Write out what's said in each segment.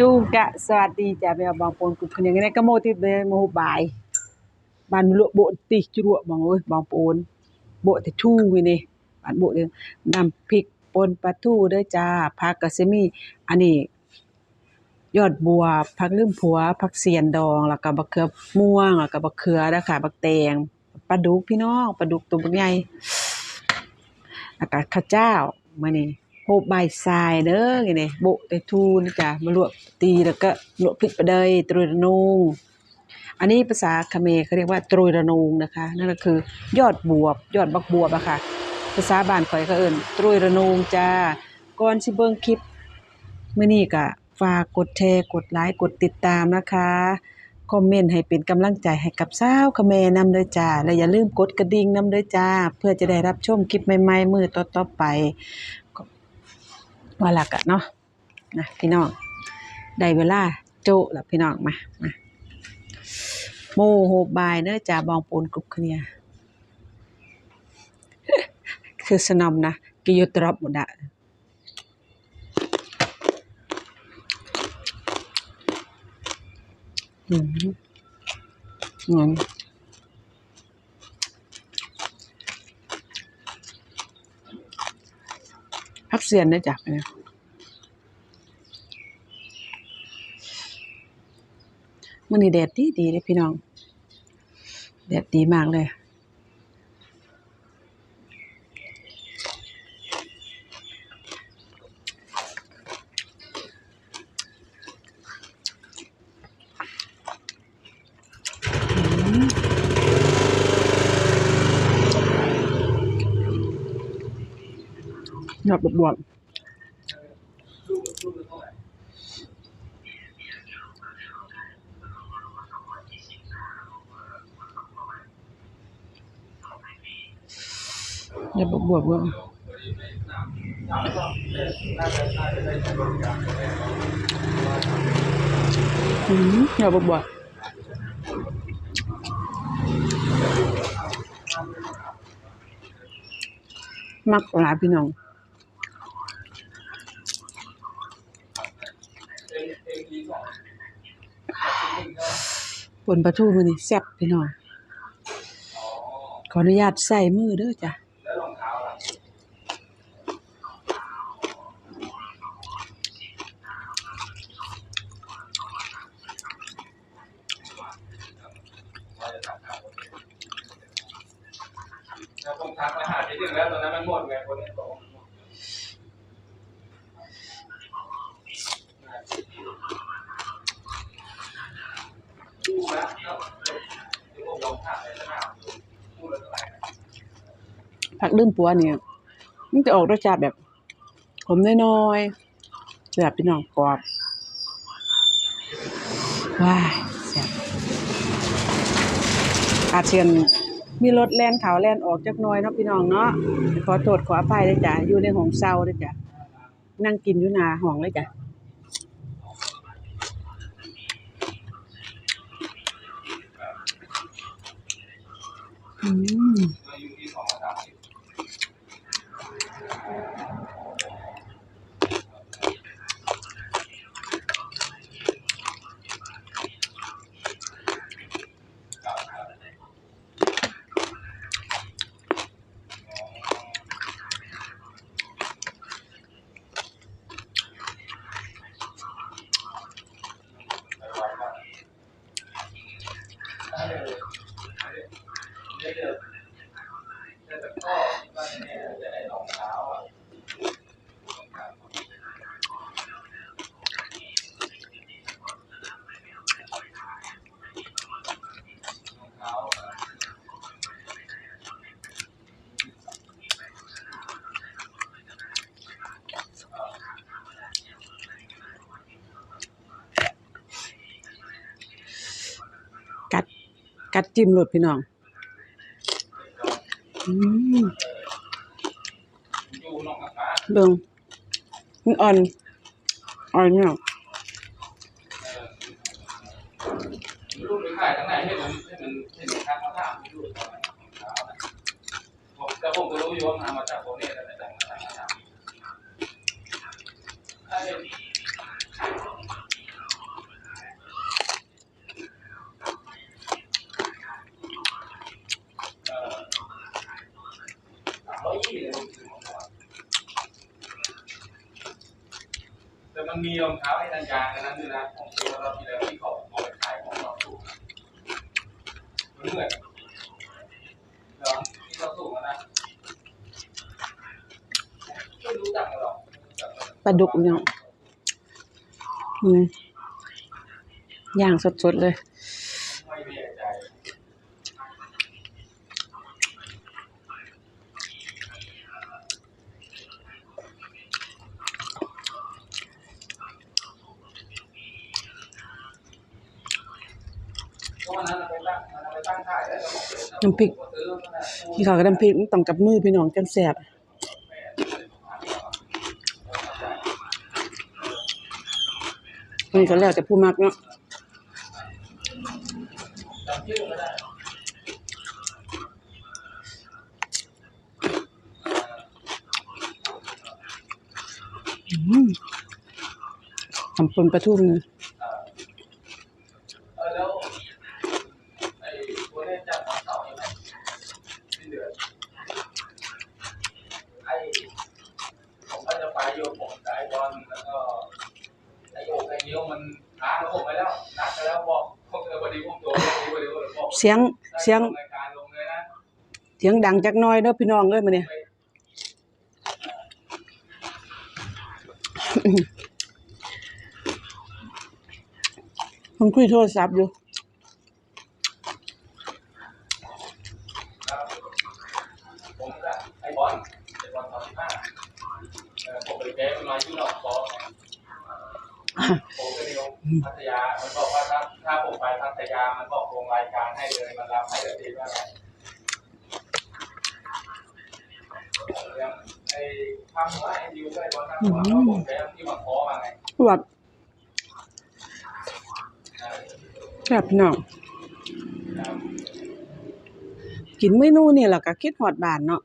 จูกะสวัสดีจ้ะแม่บางปนกุดคนอย่างนี้ก็โมติเดโมบายบานลวกโบติจุรวบางโอ้ยบางปนโบติทูนี่นี่บ้านโบเด้น้ำพริกปนปลาทูเด้อจ้าผักก็สิมีอันนี้ ยอดบัวผักลืมผัวผักเสียนดองแล้วก็บักเขือม่วงแล้วก็บักเขือนะคะบักแตงปลาดุกพี่น้องปลาดุกตัวบักใหญ่แล้วก็ข้าวเจ้ามื้อนี้โหบใบทรายเด้อนี่นี่โบะแต่ทูนี่จ้ะมาลวกตีแล้วก็ลวกพริกปเดยตรุยระนงอันนี้ภาษาเขมรเขาเรียกว่าตรุยระนงนะคะ นั่นก็คือยอดบวบ ยอดบักบวบอะค่ะ ภาษาบ้านข่อยเขาเอิ้นตรุยระนงจ้าก่อนสิเบิ่งคลิปมื้อนี้ก็ฝากกดแชร์กดไลค์กดติดตามนะคะคอมเมนต์ให้เป็นกำลังใจให้กับสาวคะแมนำเด้อจ้า และอย่าลืมกดกระดิ่งนำเด้อจ้า เพื่อจะได้รับชมคลิปใหม่ๆมือต่อๆไป ว่าลักอะเนาะนะพี่น้อง ได้เวลาโจะแล้วพี่น้องมามาโมโหบายเด้อจ้าบองปูนกรุบเคลีย คือสนอมนะกิโยตรอบหมดอะ อืมงั้น เสียนได้จักเนี่ยมันนี่แดดดีดีเลยพี่น้องแดดดีมากเลย ยอดบวบๆยอดบวบบวบวอืมอยอดบวบบวบมักหลายพี่น้อง ป นปลาทูมื้อนี้แซ่บพี่น้องขออนุญาตใส่มือเด้อจ้ะแล้วผมทักไปหาที่หนึ่งแล้วตอนนั้นมันหมดไงคนนี้บอกว่าหมดดูแล้วแล้วเดี๋ยวผมลองถามในสนามดูพูดแล้วเท่าไหร่นะ ผัก ลืมปัวเนี่ยมันจะออกรสชาติแบบขมน้อยๆแซ่บพี่น้องกรอบว้ายแซ่บอาเชียนมีรถแล่นเขาแล่นออกจักหน่อยเนาะพี่น้องเนาะขอโทษขออภัยด้วยจ้ะอยู่ในห้องเซาด้วยจ้ะนั่งกินอยู่นาห้องเลยจ้ะอืม มาอยู่ที่สองสามสิบ แต่ก็ก็เนี่ยจะได้รองเท้าอะรองเท้าอะ กัด กัดจิ้มรสพี่น้องอือเบิ่งมันอ่อนอ่อนเนี่ยรูปไปขายข้างในอนนั้นรองเท้านะผมแต่ผมก็รู้อยู่ว่ามันมาจากโคเนตแต่แต่มาถามมาถามถ้าเป็น มีรองเท้าให้ดันยางอันนั้นด้วยนะผมซื้อมาเราทีแล้วที่เขาเอาไปขายของเราสูงมันเหมือนเหรอที่เราสูงนะไม่รู้จักหรอกปลาดุกเนี่ยอย่างสดๆเลย ไม่แน่ใจ ก็วันนั้นเราไปตั้งเราไปตั้งค่ายแล้วเราบอกเลย น้ำพริกซื้อมานะที่เขาก็น้ำพริกต้องกับมือพี่น้องจังแซ่บอันนี้ก็แล้วแต่ผู้มักเนาะทำปนปลาทูนี่เออแล้วไอ้ตัวนี้จับของเก่ายังไงสิ้นเดือนไอ้ผมก็จะไปโยกผมกับไอ้บอลแล้วก็ไอ้โยกไอ้นิ้วมันล้างแล้วผมไปแล้วนัดไปแล้วบอกพวกเออพอดีผมโดนพอดีพอดีบอก เสียงเสียงรายการลงเลยนะเสียงดังจักหน้อยเด้อพี่น้องเอ้ยมื้อนี้มันคุยโทรศัพท์อยู่ พัทยา มันบอกว่าถ้าถ้าผมไปพัทยา มันบอกลงรายการให้เลย มันรับให้เลยดีว่าไงไอ้ทำว่าไอ้ดิวก็ไอ้บอลทำว่าผมแก้ที่มาขอมาไงวัดแซ่บพี่น้องกินเมนูนี่ล่ะก็คิดฮอดบานเนาะ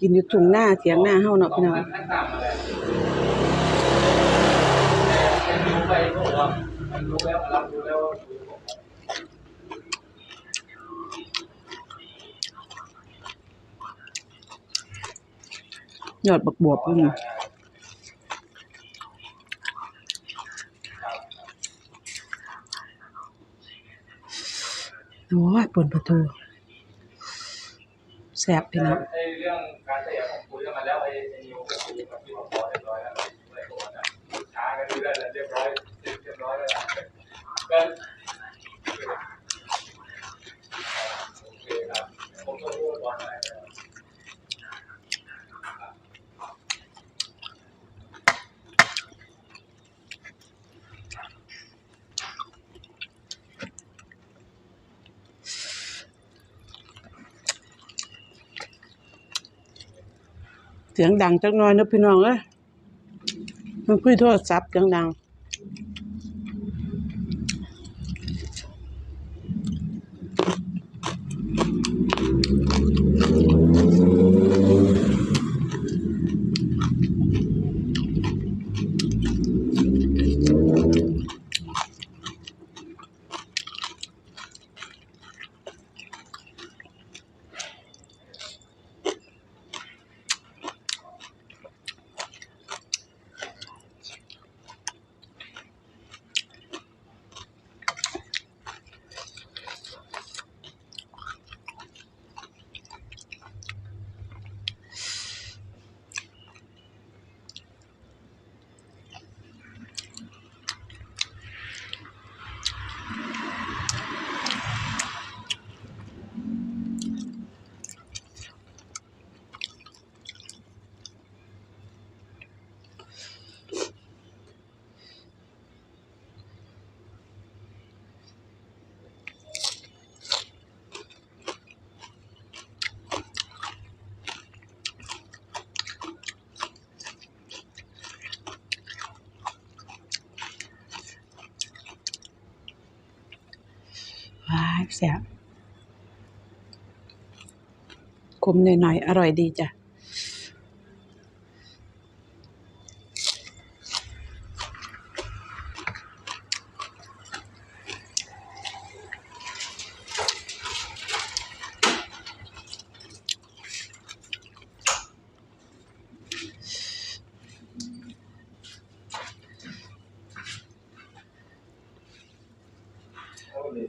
กินอยู่ทุ่งนาเถียงหน้าเฮาเนาะพี่น้อง ยอดบักบวบอยู่นี่โอ้ยปนปลาทูแซ่บพี่น้องไอ้เรื่องการเสียผมคุยกันมาแล้วไอ้ ก็โอเคครับผมก็รู้ว่าไรแล้วเสียงดังจักหน่อยนะพี่น้องเอ้ยมันคุยโทรศัพท์เสียงดัง ว้าย แซ่บขมหน่อยๆ อร่อยดีจ้ะ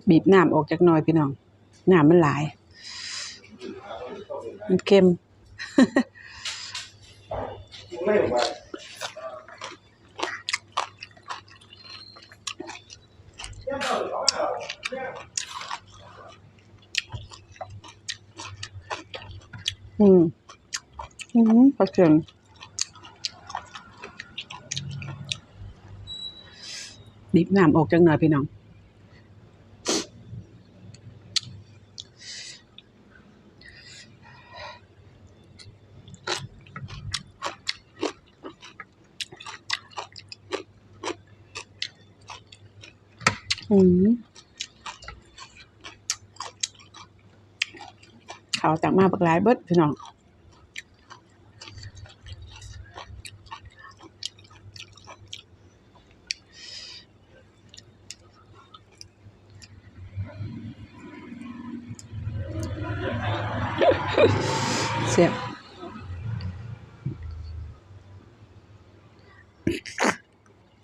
บีบน้ำออกจากหน่อยพี่น้องน้ำมันหลาย มันเค็มอืม อืมปลาเค็มบีบน้ำออกจากหน่อยพี่น้อง อืมเขาจากมาบักหลายเบิดพี่น้องเสียบ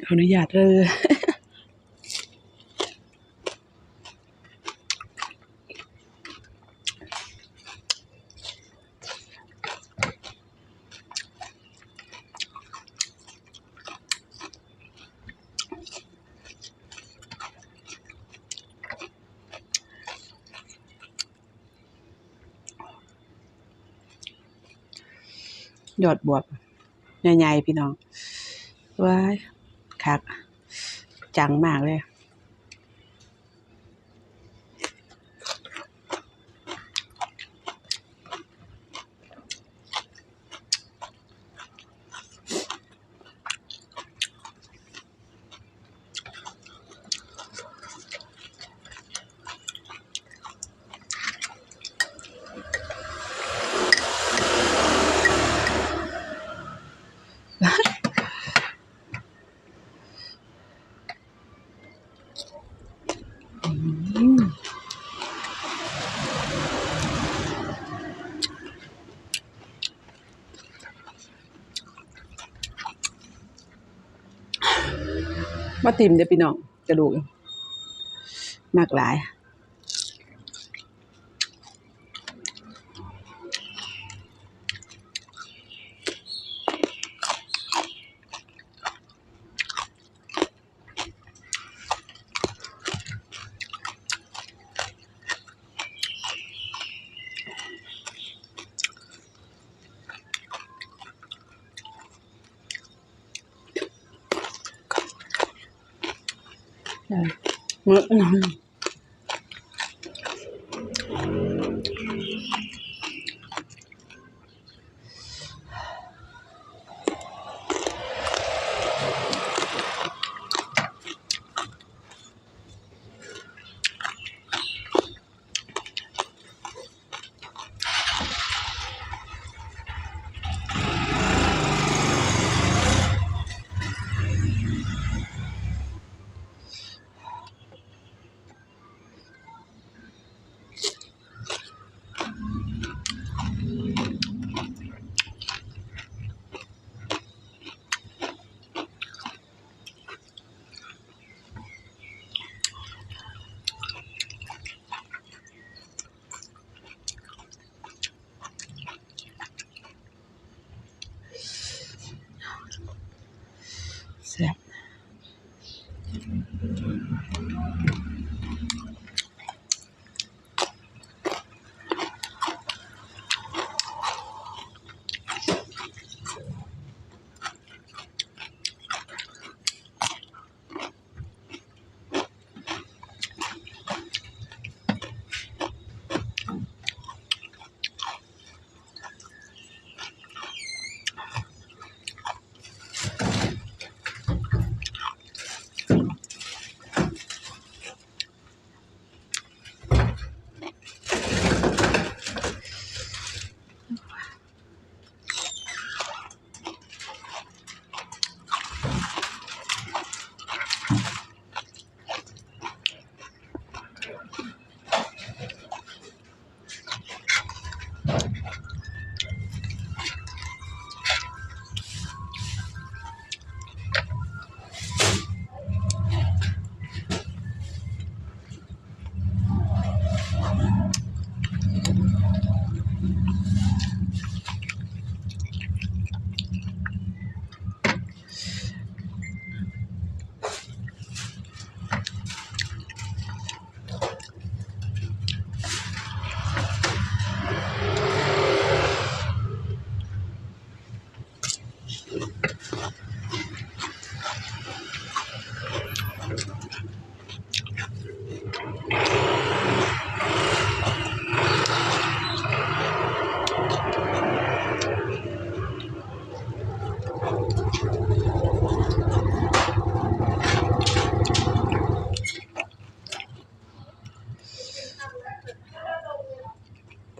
ขออนุญาตเลย ยอดบวบใหญ่ๆพี่น้องว้ายคัก จังมากเลย อืม มาติมเด้อพี่น้องกระดูกมากหลาย ใ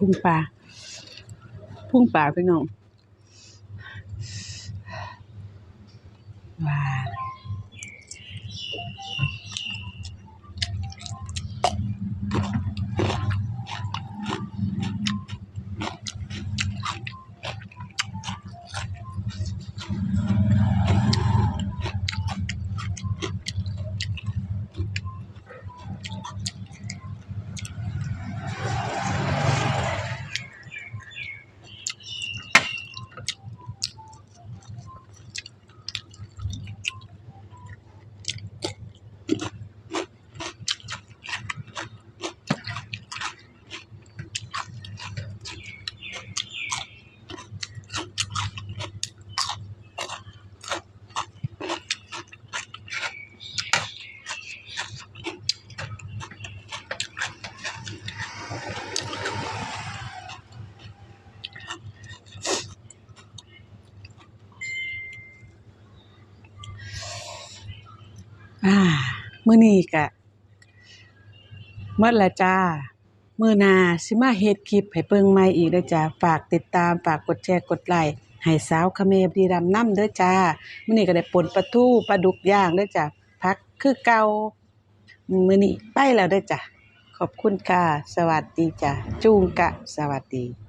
พุ่งปลาพุ่งปลาพี่น้องว้าวอ่า มื้อนี้ก็หมดแล้วจ้า มื้อหน้าสิมาเฮ็ดคลิปให้เบิ่งใหม่อีกเด้อจ้า ฝากติดตามฝากกดแชร์กดไลค์ให้สาวคาเมบุรีรัมย์นำเด้อจ้ามื้อนี้ก็ได้ป่นปลาทูปลาดุกย่างเด้อจ้าพักคือเก่ามื้อนี้ไปแล้วเด้อจ้าขอบคุณค่ะ สวัสดีจ้าจูงกะ สวัสดี